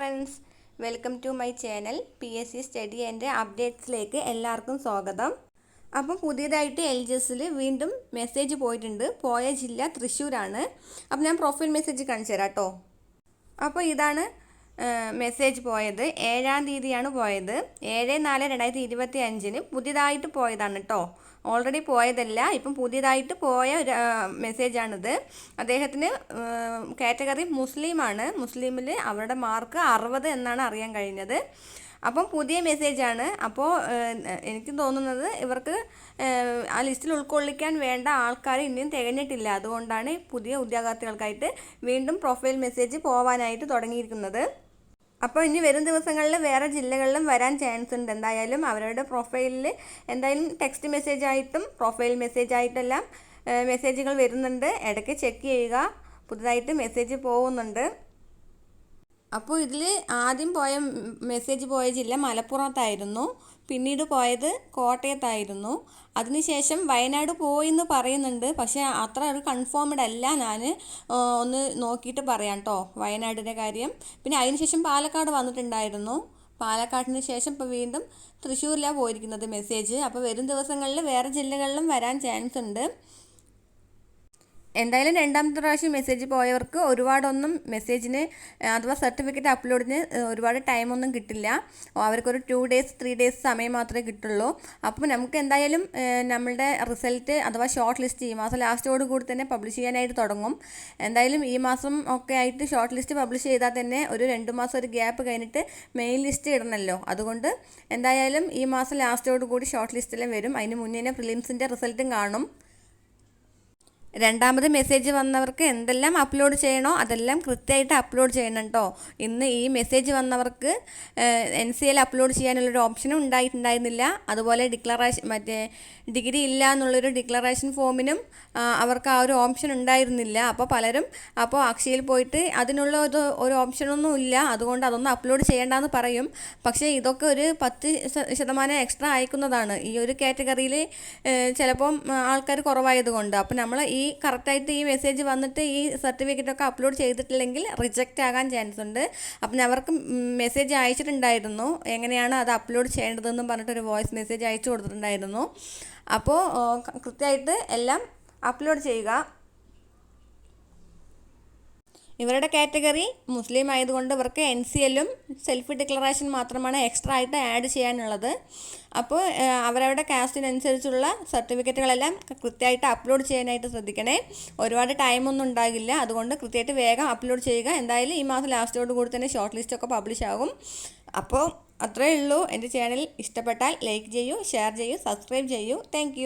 Friends welcome to my channel P S C study and അപ്ഡേറ്റ്സിലേക്ക് എല്ലാവർക്കും സ്വാഗതം. അപ്പം പുതിയതായിട്ട് എൽ ജി എസിൽ വീണ്ടും മെസ്സേജ് പോയിട്ടുണ്ട്. പോയ ജില്ല തൃശ്ശൂരാണ്. അപ്പം ഞാൻ പ്രൊഫൈൽ മെസ്സേജ് കാണിച്ചു തരാം കേട്ടോ. അപ്പോൾ ഇതാണ് മെസ്സേജ് പോയത്. ഏഴാം തീയതിയാണ് പോയത്. ഏഴ് നാല് രണ്ടായിരത്തി ഇരുപത്തി അഞ്ചിന് പുതിയതായിട്ട് പോയതാണ് കേട്ടോ ഓൾറെഡി പോയതല്ല ഇപ്പം പുതിയതായിട്ട് പോയ ഒരു മെസ്സേജാണിത് അദ്ദേഹത്തിന് കാറ്റഗറി മുസ്ലിമാണ് മുസ്ലിമിൽ അവരുടെ മാർക്ക് അറുപത് എന്നാണ് അറിയാൻ കഴിഞ്ഞത്. അപ്പം പുതിയ മെസ്സേജാണ് അപ്പോൾ എനിക്ക് തോന്നുന്നത് ഇവർക്ക് ആ ലിസ്റ്റിൽ ഉൾക്കൊള്ളിക്കാൻ വേണ്ട ആൾക്കാർ ഇനിയും തികഞ്ഞിട്ടില്ല. അതുകൊണ്ടാണ് പുതിയ ഉദ്യോഗാർത്ഥികൾക്കായിട്ട് വീണ്ടും പ്രൊഫൈൽ മെസ്സേജ് പോവാനായിട്ട് തുടങ്ങിയിരിക്കുന്നത്. അപ്പോൾ ഇനി വരും ദിവസങ്ങളിൽ വേറെ ജില്ലകളിലും വരാൻ ചാൻസ് ഉണ്ട്. എന്തായാലും അവരുടെ പ്രൊഫൈലിൽ എന്തായാലും ടെക്സ്റ്റ് മെസ്സേജ് ആയിട്ടും പ്രൊഫൈൽ മെസ്സേജ് ആയിട്ടെല്ലാം മെസ്സേജുകൾ വരുന്നുണ്ട്. ഇടയ്ക്ക് ചെക്ക് ചെയ്യുക. പുതുതായിട്ട് മെസ്സേജ് പോകുന്നുണ്ട്. അപ്പോൾ ഇതിൽ ആദ്യം പോയ മെസ്സേജ് പോയ ജില്ല മലപ്പുറത്തായിരുന്നു. പിന്നീട് പോയത് കോട്ടയത്തായിരുന്നു. അതിനുശേഷം വയനാട് പോയി എന്ന് പറയുന്നുണ്ട്. പക്ഷേ അത്ര ഒരു കൺഫേംഡ് അല്ല. ഞാൻ ഒന്ന് നോക്കിയിട്ട് പറയാം കേട്ടോ വയനാടിന്റെ കാര്യം. പിന്നെ അതിനുശേഷം പാലക്കാട് വന്നിട്ടുണ്ടായിരുന്നു. പാലക്കാടിന് ശേഷം ഇപ്പോൾ വീണ്ടും തൃശ്ശൂരിലാണ് പോയിരിക്കുന്നത് മെസ്സേജ് അപ്പോൾ വരും ദിവസങ്ങളിൽ വേറെ ജില്ലകളിലും വരാൻ ചാൻസ് ഉണ്ട്. എന്തായാലും രണ്ടാമത്തെ പ്രാവശ്യം മെസ്സേജ് പോയവർക്ക് ഒരുപാടൊന്നും മെസ്സേജിന് അഥവാ സർട്ടിഫിക്കറ്റ് അപ്ലോഡിന് ഒരുപാട് ടൈമൊന്നും കിട്ടില്ല. അവർക്കൊരു ടു ഡേയ്സ് ത്രീ ഡേയ്സ് സമയം മാത്രമേ കിട്ടുള്ളൂ. അപ്പോൾ നമുക്ക് എന്തായാലും നമ്മളുടെ റിസൾട്ട് അഥവാ ഷോർട്ട് ലിസ്റ്റ് ഈ മാസം ലാസ്റ്റോട് കൂടി തന്നെ പബ്ലിഷ് ചെയ്യാനായിട്ട് തുടങ്ങും. എന്തായാലും ഈ മാസം ഒക്കെ ആയിട്ട് ഷോർട്ട് ലിസ്റ്റ് പബ്ലിഷ് ചെയ്താൽ തന്നെ ഒരു രണ്ട് മാസം ഒരു ഗ്യാപ്പ് കഴിഞ്ഞിട്ട് മെയിൻ ലിസ്റ്റ് ഇടണമല്ലോ അതുകൊണ്ട് എന്തായാലും ഈ മാസം ലാസ്റ്റോട് കൂടി ഷോർട്ട് ലിസ്റ്റിലും വരും. അതിന് മുന്നേ പ്രിലിംസിന്റെ റിസൾട്ടും കാണും. രണ്ടാമത് മെസ്സേജ് വന്നവർക്ക് എന്തെല്ലാം അപ്ലോഡ് ചെയ്യണോ അതെല്ലാം കൃത്യമായിട്ട് അപ്ലോഡ് ചെയ്യണം കേട്ടോ ഇന്ന് ഈ മെസ്സേജ് വന്നവർക്ക് എൻ സി എൽ അപ്ലോഡ് ചെയ്യാനുള്ളൊരു ഓപ്ഷനും ഉണ്ടായിട്ടുണ്ടായിരുന്നില്ല. അതുപോലെ ഡിക്ലറേഷൻ മറ്റേ ഡിഗ്രി ഇല്ല എന്നുള്ളൊരു ഡിക്ലറേഷൻ ഫോമിനും അവർക്ക് ആ ഒരു ഓപ്ഷൻ ഉണ്ടായിരുന്നില്ല. അപ്പോൾ പലരും അപ്പോൾ അക്ഷയയിൽ പോയിട്ട് അതിനുള്ള ഒരു ഒരു ഓപ്ഷനൊന്നും ഇല്ല. അതുകൊണ്ട് അതൊന്നും അപ്ലോഡ് ചെയ്യേണ്ടെന്ന് പറയും. പക്ഷേ ഇതൊക്കെ ഒരു പത്ത് ശതമാനം എക്സ്ട്രാ അയക്കുന്നതാണ് ഈ ഒരു കാറ്റഗറിയിൽ ചിലപ്പം ആൾക്കാർ കുറവായതുകൊണ്ട് അപ്പോൾ നമ്മൾ ഈ കറക്റ്റായിട്ട് ഈ മെസ്സേജ് വന്നിട്ട് ഈ സർട്ടിഫിക്കറ്റ് ഒക്കെ അപ്ലോഡ് ചെയ്തിട്ടില്ലെങ്കിൽ റിജക്റ്റ് ആകാൻ ചാൻസ് ഉണ്ട്. അപ്പം അവർക്ക് മെസ്സേജ് അയച്ചിട്ടുണ്ടായിരുന്നു. എങ്ങനെയാണ് അത് അപ്ലോഡ് ചെയ്യേണ്ടതെന്നും പറഞ്ഞിട്ടൊരു വോയിസ് മെസ്സേജ് അയച്ചു കൊടുത്തിട്ടുണ്ടായിരുന്നു. അപ്പോൾ കൃത്യമായിട്ട് എല്ലാം അപ്ലോഡ് ചെയ്യുക. ഇവരുടെ കാറ്റഗറി മുസ്ലിം ആയതുകൊണ്ട് ഇവർക്ക് എൻ സി എല്ലും സെൽഫ് ഡിക്ലറേഷൻ മാത്രമാണ് എക്സ്ട്രാ ആയിട്ട് ആഡ് ചെയ്യാനുള്ളത്. അപ്പോൾ അവരവരുടെ കാസ്റ്റിനനുസരിച്ചുള്ള സർട്ടിഫിക്കറ്റുകളെല്ലാം കൃത്യമായിട്ട് അപ്ലോഡ് ചെയ്യാനായിട്ട് ശ്രദ്ധിക്കണേ. ഒരുപാട് ടൈമൊന്നും ഉണ്ടാകില്ല. അതുകൊണ്ട് കൃത്യമായിട്ട് വേഗം അപ്ലോഡ് ചെയ്യുക. എന്തായാലും ഈ മാസം ലാസ്റ്റോട് കൂടി തന്നെ ഷോർട്ട് ലിസ്റ്റൊക്കെ പബ്ലിഷ് ആകും. അപ്പോൾ അത്രയേ ഉള്ളൂ. എന്റെ ചാനൽ ഇഷ്ടപ്പെട്ടാൽ ലൈക്ക് ചെയ്യൂ ഷെയർ ചെയ്യൂ സബ്സ്ക്രൈബ് ചെയ്യൂ. താങ്ക്